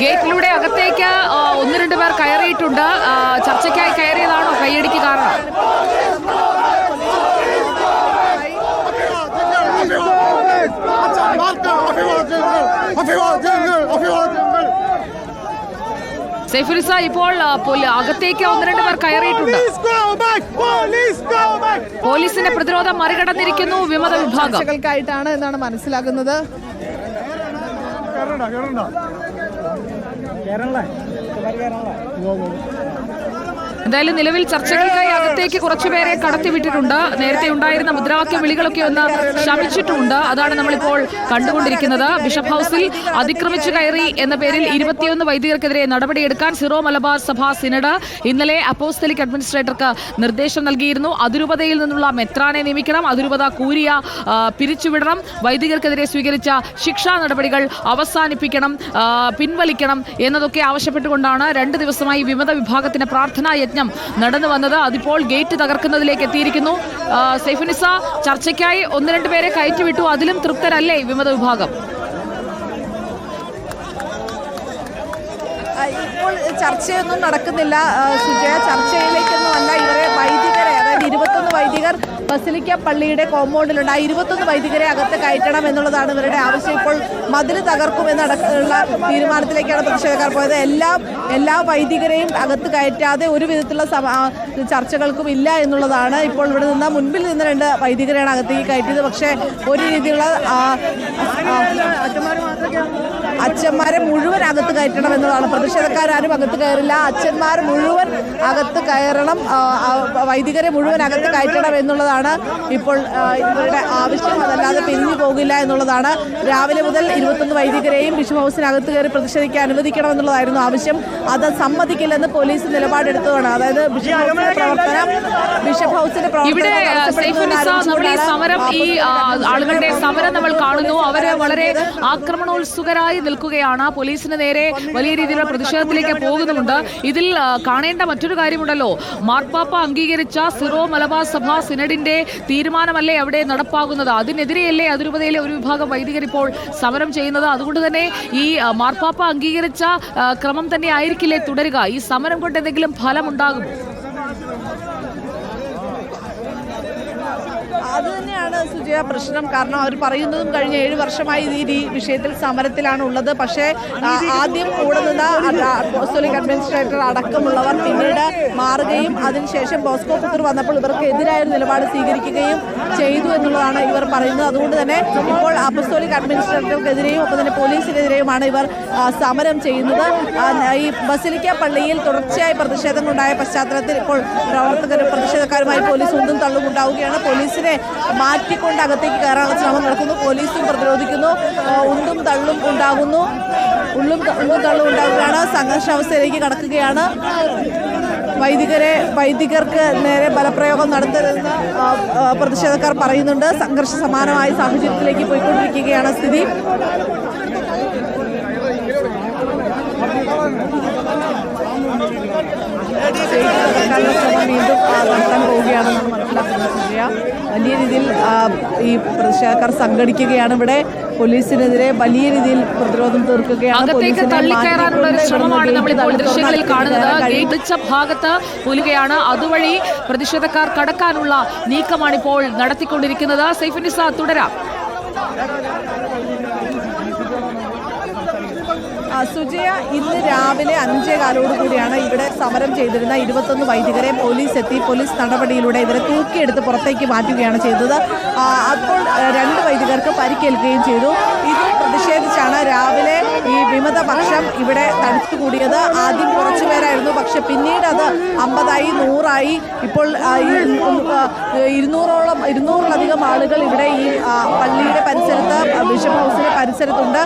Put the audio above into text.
ഗേറ്റിലൂടെ അകത്തേക്ക് ഒന്ന് രണ്ട് പേർ കയറിയിട്ടുണ്ട്. ചർച്ചയ്ക്കായി കയറിയതാണോ? കൈയടിക്ക് കാരണം. സൈഫുലിസ ഇപ്പോൾ അകത്തേക്ക് ഒന്ന് രണ്ട് പേർ കയറിയിട്ടുണ്ട്. പോലീസിന്റെ പ്രതിരോധം മറികടന്നിരിക്കുന്നു വിമത വിഭാഗങ്ങൾക്കായിട്ടാണ് എന്നാണ് മനസ്സിലാക്കുന്നത് കേരള കേരള എന്തായാലും നിലവിൽ ചർച്ചകൾക്കായി അകത്തേക്ക് കുറച്ചുപേരെ കടത്തിവിട്ടിട്ടുണ്ട്. നേരത്തെ ഉണ്ടായിരുന്ന മുദ്രാവാക്യ വിളികളൊക്കെ ഒന്ന് ശമിച്ചിട്ടുമുണ്ട് അതാണ് നമ്മളിപ്പോൾ കണ്ടുകൊണ്ടിരിക്കുന്നത്. ബിഷപ്പ് ഹൌസിൽ അതിക്രമിച്ചു കയറി എന്ന പേരിൽ ഇരുപത്തിയൊന്ന് വൈദികർക്കെതിരെ നടപടിയെടുക്കാൻ സിറോ മലബാർ സഭ സിനഡ് ഇന്നലെ അപ്പോസ്തലിക് അഡ്മിനിസ്ട്രേറ്റർക്ക് നിർദ്ദേശം നൽകിയിരുന്നു. അതിരൂപതയിൽ നിന്നുള്ള മെത്രാനെ നിയമിക്കണം. അതിരൂപത കൂരിയ പിരിച്ചുവിടണം. വൈദികർക്കെതിരെ സ്വീകരിച്ച ശിക്ഷാ നടപടികൾ അവസാനിപ്പിക്കണം പിൻവലിക്കണം എന്നതൊക്കെ ആവശ്യപ്പെട്ടുകൊണ്ടാണ് രണ്ട് ദിവസമായി വിമത വിഭാഗത്തിന് പ്രാർത്ഥനാ യജ്ഞം നടന്നു വന്നത് അതിപ്പോൾ ഗേറ്റ് തകർക്കുന്നതിലേക്ക് എത്തിയിരിക്കുന്നു. സൈഫുനിസ ചർച്ചയ്ക്കായി ഒന്ന് രണ്ട് പേരെ കയറ്റിവിട്ടു. അതിലും തൃപ്തരല്ലേ വിമത വിഭാഗം? ഇപ്പോൾ ചർച്ചയൊന്നും നടക്കുന്നില്ല. സുജയ ചർച്ചയിലേക്കൊന്നും അല്ല ഇവരെ വൈദികരെ അതായത് വൈദികർ ബസിലിക്ക പള്ളിയുടെ കോമ്പൗണ്ടിലുണ്ട്. ആ ഇരുപത്തൊന്ന് വൈദികരെ അകത്ത് കയറ്റണം എന്നുള്ളതാണ് ഇവരുടെ ആവശ്യം. ഇപ്പോൾ മതിൽ തകർക്കുമെന്നടക്കമുള്ള തീരുമാനത്തിലേക്കാണ് പ്രതിഷേധക്കാർ പോയത്. എല്ലാ എല്ലാ വൈദികരെയും അകത്ത് കയറ്റാതെ ഒരു വിധത്തിലുള്ള ചർച്ചകൾക്കും ഇല്ല എന്നുള്ളതാണ് ഇപ്പോൾ ഇവിടെ നിന്ന് മുൻപിൽ നിന്ന് രണ്ട് വൈദികരെയാണ് അകത്തേക്ക് കയറ്റിയത്. പക്ഷേ ഒരു രീതിയിലുള്ള അച്ഛന്മാരെ മുഴുവൻ അകത്ത് കയറ്റണം എന്നുള്ളതാണ്. പ്രതിഷേധക്കാരും അകത്ത് കയറില്ല. അച്ഛന്മാർ മുഴുവൻ അകത്ത് കയറണം. വൈദികരെ മുഴുവൻ അകത്ത് കയറ്റണം എന്നുള്ളതാണ് ഇപ്പോൾ ഇവരുടെ ആവശ്യം. അതല്ലാതെ പിരിഞ്ഞു പോകില്ല എന്നുള്ളതാണ്. രാവിലെ മുതൽ ഇരുപത്തൊന്ന് വൈദികരെയും ബിഷപ്പ് ഹൗസിനകത്ത് കയറി പ്രതിഷേധിക്കാൻ അനുവദിക്കണം എന്നുള്ളതായിരുന്നു ആവശ്യം. അത് സമ്മതിക്കില്ലെന്ന് പോലീസ് നിലപാടെടുത്തതാണ്. അതായത് ബിഷപ്പ് ഹൗസിന്റെ പ്രവർത്തനം ബിഷപ്പ് ഹൗസിന്റെ ഇവിടെ പ്രവർത്തനം ഈ സമരം ഈ ആളുകളുടെ സമരം നമ്മൾ കാണുന്നു. അവർ വളരെ ആക്രമണോത്സുകരായി നിൽക്കുകയാണ്. പോലീസിന് നേരെ വലിയ രീതിയിലുള്ള പ്രതിഷേധത്തിലേക്ക് പോകുന്നുമുണ്ട്. ഇതിൽ കാണേണ്ട മറ്റൊരു കാര്യമുണ്ടല്ലോ. മാർപ്പാപ്പ അംഗീകരിച്ച സിറോ മലബാർ സഭ സിനഡിന്റെ തീരുമാനമല്ലേ അവിടെ നടപ്പാകുന്നത്? അതിനെതിരെയല്ലേ അതിരൂപതയിലെ ഒരു വിഭാഗം വൈദികർ ഇപ്പോൾ സമരം ചെയ്യുന്നത്? അതുകൊണ്ട് തന്നെ ഈ മാർപ്പാപ്പ അംഗീകരിച്ച ക്രമം തന്നെ ആയിരിക്കില്ലേ തുടരുക? ഈ സമരം കൊണ്ട് എന്തെങ്കിലും ഫലമുണ്ടാകുമോ? അത് തന്നെയാണ് സുജയ പ്രശ്നം. കാരണം അവർ പറയുന്നതും കഴിഞ്ഞ ഏഴ് വർഷമായി ഈ വിഷയത്തിൽ സമരത്തിലാണ് ഉള്ളത് പക്ഷേ ആദ്യം കൂടെ നിന്ന അഡ്മിനിസ്ട്രേറ്റർ അടക്കമുള്ളവർ പിന്നീട് മാറുകയും അതിനുശേഷം ബോസ്കോ പുത്തർ വന്നപ്പോൾ ഇവർക്ക് എതിരായ ഒരു നിലപാട് സ്വീകരിക്കുകയും ചെയ്തു എന്നുള്ളതാണ് ഇവർ പറയുന്നത്. അതുകൊണ്ട് തന്നെ ഇപ്പോൾ അപ്പസ്തോലിക് അഡ്മിനിസ്ട്രേറ്റർക്കെതിരെയും ഒപ്പം തന്നെ പോലീസിനെതിരെയുമാണ് ഇവർ സമരം ചെയ്യുന്നത്. ഈ ബസിലിക്ക പള്ളിയിൽ തുടർച്ചയായി പ്രതിഷേധങ്ങളുണ്ടായ പശ്ചാത്തലത്തിൽ ഇപ്പോൾ പ്രവർത്തകരും പ്രതിഷേധക്കാരുമായി പോലീസ് ഒന്നും തള്ളുമുണ്ടാവുകയാണ് പോലീസിനെ മാറ്റിക്കൊണ്ട് അകത്തേക്ക് കയറാനുള്ള ശ്രമം നടക്കുന്നു. പോലീസും പ്രതിരോധിക്കുന്നു. ഉണ്ടും തള്ളും ഉണ്ടാകുന്നു. ഉള്ളും ഉള്ളും തള്ളും ഉണ്ടാകുകയാണ്. സംഘർഷാവസ്ഥയിലേക്ക് കടക്കുകയാണ്. വൈദികരെ വൈദികർക്ക് നേരെ ബലപ്രയോഗം നടത്തരുതെന്ന് പ്രതിഷേധക്കാർ പറയുന്നുണ്ട്. സംഘർഷ സമാനമായ സാഹചര്യത്തിലേക്ക് പോയിക്കൊണ്ടിരിക്കുകയാണ് സ്ഥിതി. വീണ്ടും നടത്താൻ പോവുകയാണെന്നാണ് മനസ്സിലാക്കുന്നത് വലിയ രീതിയിൽ ഈ പ്രതിഷേധക്കാർ സംഘടിക്കുകയാണ് ഇവിടെ. പോലീസിനെതിരെ വലിയ രീതിയിൽ പ്രതിരോധം തീർക്കുകയാണ്. അകത്തേക്ക് പോലീസിനെ തള്ളിക്കയറാനുള്ള ഒരു മാറ്റിക്കൊണ്ട് ശ്രമമാണ് ഇവിടുന്ന് നമ്മളിപ്പോൾ ദൃശ്യങ്ങളിൽ കാണുന്നത്. ഭാഗത്ത് പുലുകയാണ്. അതുവഴി പ്രതിഷേധക്കാർ കടക്കാനുള്ള നീക്കമാണിപ്പോൾ നടത്തിക്കൊണ്ടിരിക്കുന്നത്. സൈഫിൻ തുടരാം. സുജയ ഇന്ന് രാവിലെ അഞ്ചേ കാലോട് കൂടിയാണ് ഇവിടെ സമരം ചെയ്തിരുന്ന ഇരുപത്തൊന്ന് വൈദികരെ പോലീസ് എത്തി. പോലീസ് നടപടിയിലൂടെ ഇവരെ തൂക്കിയെടുത്ത് പുറത്തേക്ക് മാറ്റുകയാണ് ചെയ്തത്. അപ്പോൾ രണ്ട് വൈദികർക്ക് പരിക്കേൽക്കുകയും ചെയ്തു. ഇത് പ്രതിഷേധിച്ചാണ് രാവിലെ ഈ വിമത പക്ഷം ഇവിടെ തടിച്ചുകൂടിയത് ആദ്യം കുറച്ചു പേരായിരുന്നു പക്ഷെ പിന്നീട് അത് അമ്പതായി നൂറായി. ഇപ്പോൾ ഇരുന്നൂറോളം ഇരുന്നൂറിലധികം ആളുകൾ ഇവിടെ ഈ പള്ളിയുടെ പരിസരത്ത് ബിഷപ്പ് ഹൗസിന്റെ പരിസരത്തുണ്ട്.